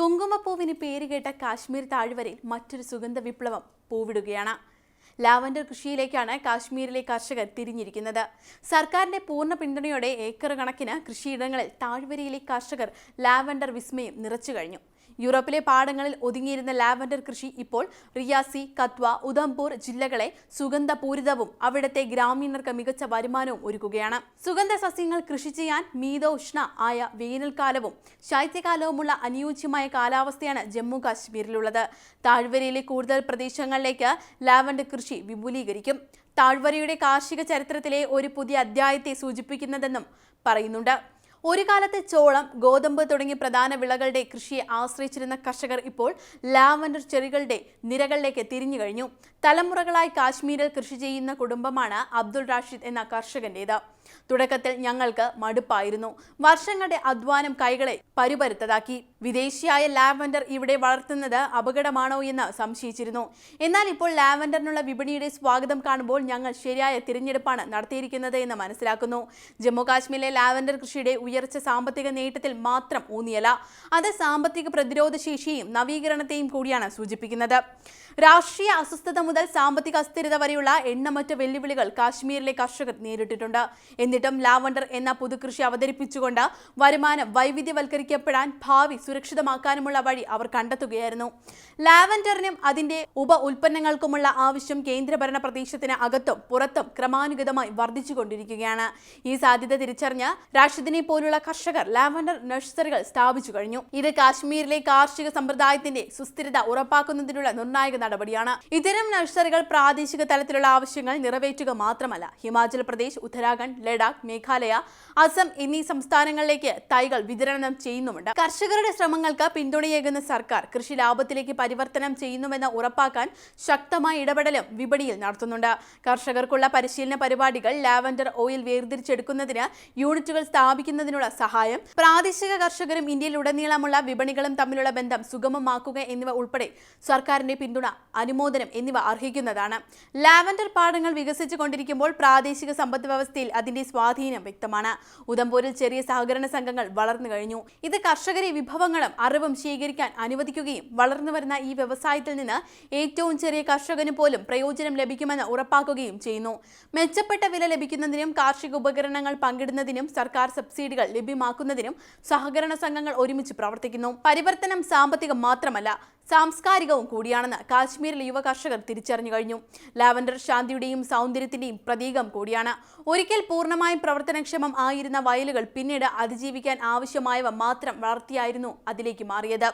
കുങ്കുമപ്പൂവിന് പേരുകേട്ട കാശ്മീർ താഴ്വരയിൽ മറ്റൊരു സുഗന്ധ വിപ്ലവം പൂവിടുകയാണ്. ലാവൻഡർ കൃഷിയിലേക്കാണ് കാശ്മീരിലെ കർഷകർ തിരിഞ്ഞിരിക്കുന്നത്. സർക്കാരിന്റെ പൂർണ പിന്തുണയോടെ ഏക്കർ കണക്കിന് കൃഷിയിടങ്ങളിൽ താഴ്വരയിലെ കർഷകർ ലാവൻഡർ വിസ്മയം നിറച്ചു കഴിഞ്ഞു. യൂറോപ്പിലെ പാടങ്ങളിൽ ഒതുങ്ങിയിരുന്ന ലാവൻഡർ കൃഷി ഇപ്പോൾ റിയാസി കത്വ ഉദംപൂർ ജില്ലകളെ സുഗന്ധപൂരിതവും അവിടുത്തെ ഗ്രാമീണർക്ക് മികച്ച വരുമാനവും ഒരുക്കുകയാണ്. സുഗന്ധ സസ്യങ്ങൾ കൃഷി ചെയ്യാൻ മീതോഷ്ണ ആയ വേനൽക്കാലവും ശൈത്യകാലവുമുള്ള അനുയോജ്യമായ കാലാവസ്ഥയാണ് ജമ്മു കാശ്മീരിലുള്ളത്. താഴ്വരയിലെ കൂടുതൽ പ്രദേശങ്ങളിലേക്ക് ലാവൻഡർ കൃഷി വിപുലീകരിക്കും. താഴ്വരയുടെ കാർഷിക ചരിത്രത്തിലെ ഒരു പുതിയ അധ്യായത്തെ സൂചിപ്പിക്കുന്നതെന്നും പറയുന്നുണ്ട്. ഒരു കാലത്ത് ചോളം ഗോതമ്പ് തുടങ്ങിയ പ്രധാന വിളകളുടെ കൃഷിയെ ആശ്രയിച്ചിരുന്ന കർഷകർ ഇപ്പോൾ ലാവൻഡർ ചെറികളുടെ നിരകളിലേക്ക് തിരിഞ്ഞു കഴിഞ്ഞു. തലമുറകളായി കാശ്മീരിൽ കൃഷി ചെയ്യുന്ന കുടുംബമാണ് അബ്ദുൾ റാഷിദ് എന്ന കർഷകന്റേത്. തുടക്കത്തിൽ ഞങ്ങൾക്ക് മടുപ്പായിരുന്നു. വർഷങ്ങളുടെ അധ്വാനം കൈകളെ പരുപരുത്തതാക്കി. വിദേശിയായ ലാവൻഡർ ഇവിടെ വളർത്തുന്നത് അപകടമാണോ എന്ന് സംശയിച്ചിരുന്നു. എന്നാൽ ഇപ്പോൾ ലാവൻഡറിനുള്ള വിപണിയുടെ സ്വാഗതം കാണുമ്പോൾ ഞങ്ങൾ ശരിയായ തിരഞ്ഞെടുപ്പാണ് നടത്തിയിരിക്കുന്നത് എന്ന് മനസ്സിലാക്കുന്നു. ജമ്മു കാശ്മീരിലെ ലാവൻഡർ കൃഷിയുടെ ഉയർച്ച സാമ്പത്തിക നേട്ടത്തിൽ മാത്രം ഊന്നിയല്ല അത് സാമ്പത്തിക പ്രതിരോധ ശേഷിയും നവീകരണത്തെയും കൂടിയാണ് സൂചിപ്പിക്കുന്നത്. രാഷ്ട്രീയ അസ്വസ്ഥത മുതൽ സാമ്പത്തിക അസ്ഥിരത വരെയുള്ള എണ്ണമറ്റ വെല്ലുവിളികൾ കാശ്മീരിലെ കർഷകർ നേരിട്ടിട്ടുണ്ട്. എന്നിട്ടും ലാവണ്ടർ എന്ന പുതുകൃഷി അവതരിപ്പിച്ചുകൊണ്ട് വരുമാനം വൈവിധ്യവൽക്കരിക്കപ്പെടാൻ ഭാവി സുരക്ഷിതമാക്കാനുമുള്ള വഴി അവർ കണ്ടെത്തുകയായിരുന്നു. ലാവൻഡറിനും അതിന്റെ ഉപ ഉൽപ്പന്നങ്ങൾക്കുമുള്ള ആവശ്യം കേന്ദ്രഭരണ പ്രദേശത്തിന് അകത്തും പുറത്തും ക്രമാനുഗതമായി വർദ്ധിച്ചുകൊണ്ടിരിക്കുകയാണ്. ഈ സാധ്യത തിരിച്ചറിഞ്ഞ് രാഷിദിനെ പോലുള്ള കർഷകർ ലാവൻഡർ നഴ്സറികൾ സ്ഥാപിച്ചു കഴിഞ്ഞു. ഇത് കാശ്മീരിലെ കാർഷിക സമ്പ്രദായത്തിന്റെ സുസ്ഥിരത ഉറപ്പാക്കുന്നതിനുള്ള നിർണായക നടപടിയാണ്. ഇത്തരം നഴ്സറികൾ പ്രാദേശിക തലത്തിലുള്ള ആവശ്യങ്ങൾ നിറവേറ്റുക മാത്രമല്ല. ഹിമാചൽ പ്രദേശ് ഉത്തരാഖണ്ഡ് ലഡാക്ക് മേഘാലയ അസം എന്നീ സംസ്ഥാനങ്ങളിലേക്ക് തൈകൾ വിതരണം ചെയ്യുന്നുമുണ്ട്. കർഷകരുടെ ശ്രമങ്ങൾക്ക് പിന്തുണയേകുന്ന സർക്കാർ കൃഷി ലാഭത്തിലേക്ക് പരിവർത്തനം ചെയ്യുന്നുവെന്ന് ഉറപ്പാക്കാൻ ശക്തമായ ഇടപെടലും വിപണിയിൽ നടത്തുന്നുണ്ട്. കർഷകർക്കുള്ള പരിശീലന പരിപാടികൾ ലാവൻഡർ ഓയിൽ വേർതിരിച്ചെടുക്കുന്നതിന് യൂണിറ്റുകൾ സ്ഥാപിക്കുന്നതിനുള്ള സഹായം പ്രാദേശിക കർഷകരും ഇന്ത്യയിൽ ഉടനീളമുള്ള വിപണികളും തമ്മിലുള്ള ബന്ധം സുഗമമാക്കുക എന്നിവ ഉൾപ്പെടെ സർക്കാരിന്റെ പിന്തുണ അനുമോദനം എന്നിവ അർഹിക്കുന്നതാണ്. ലാവൻഡർ പാടങ്ങൾ വികസിച്ചുകൊണ്ടിരിക്കുമ്പോൾ പ്രാദേശിക സമ്പദ് വ്യവസ്ഥയിൽ അതിന്റെ സ്വാധീനം വ്യക്തമാണ്. ഉദംപൂരിൽ ചെറിയ സഹകരണ സംഘങ്ങൾ വളർന്നു കഴിഞ്ഞു. ഇത് കർഷകരെ വിഭവങ്ങളും അറിവും ശേഖരിക്കാൻ അനുവദിക്കുകയും വളർന്നു വരുന്ന ഈ വ്യവസായത്തിൽ നിന്ന് ഏറ്റവും ചെറിയ കർഷകന് പോലും പ്രയോജനം ലഭിക്കുമെന്ന് ഉറപ്പാക്കുകയും ചെയ്യുന്നു. മെച്ചപ്പെട്ട വില ലഭിക്കുന്നതിനും കാർഷിക ഉപകരണങ്ങൾ പങ്കിടുന്നതിനും സർക്കാർ സബ്സിഡികൾ ലഭ്യമാക്കുന്നതിനും സഹകരണ സംഘങ്ങൾ ഒരുമിച്ച് പ്രവർത്തിക്കുന്നു. പരിവർത്തനം സാമ്പത്തികം മാത്രമല്ല സാംസ്കാരികവും കൂടിയാണെന്ന് കാശ്മീരിലെ യുവ കർഷകർ തിരിച്ചറിഞ്ഞു കഴിഞ്ഞു. ലാവൻഡർ ശാന്തിയുടെയും സൗന്ദര്യത്തിന്റെയും പ്രതീകം കൂടിയാണ്. ഒരിക്കൽ പൂർണമായും പ്രവർത്തനക്ഷമം ആയിരുന്ന വയലുകൾ പിന്നീട് അതിജീവിക്കാൻ ആവശ്യമായവ മാത്രം വളർത്തിയായിരുന്നു അതിലേക്ക് മാറിയത്.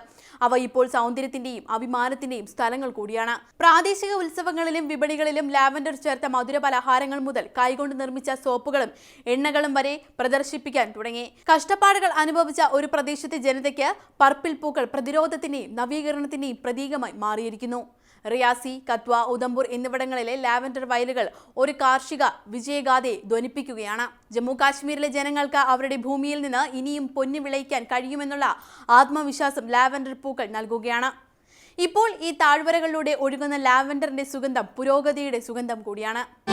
അവ ഇപ്പോൾ സൗന്ദര്യത്തിന്റെയും അഭിമാനത്തിന്റെയും സ്ഥലങ്ങൾ കൂടിയാണ്. പ്രാദേശിക ഉത്സവങ്ങളിലും വിപണികളിലും ലാവൻഡർ ചേർത്ത മധുര പലഹാരങ്ങൾ മുതൽ കൈകൊണ്ട് നിർമ്മിച്ച സോപ്പുകളും എണ്ണകളും വരെ പ്രദർശിപ്പിക്കാൻ തുടങ്ങി. കഷ്ടപ്പാടുകൾ അനുഭവിച്ച ഒരു പ്രദേശത്തെ ജനതയ്ക്ക് പർപ്പിൾ പൂക്കൾ പ്രതിരോധത്തിന്റെയും നവീകരണത്തിന്റെയും പ്രതീകമായി മാറിയിരിക്കുന്നു. റിയാസി കത്വ ഉദംപൂർ എന്നിവിടങ്ങളിലെ ലാവൻഡർ വയലുകൾ ഒരു കാർഷിക വിജയഗാഥയെ ധ്വനിപ്പിക്കുകയാണ്. ജമ്മു കാശ്മീരിലെ ജനങ്ങൾക്ക് അവരുടെ ഭൂമിയിൽ നിന്ന് ഇനിയും പൊന്നു വിളയിക്കാൻ കഴിയുമെന്നുള്ള ആത്മവിശ്വാസം ലാവൻഡർ പൂക്കൾ നൽകുകയാണ്. ഇപ്പോൾ ഈ താഴ്വരകളിലൂടെ ഒഴുകുന്ന ലാവൻഡറിന്റെ സുഗന്ധം പുരോഗതിയുടെ സുഗന്ധം കൂടിയാണ്.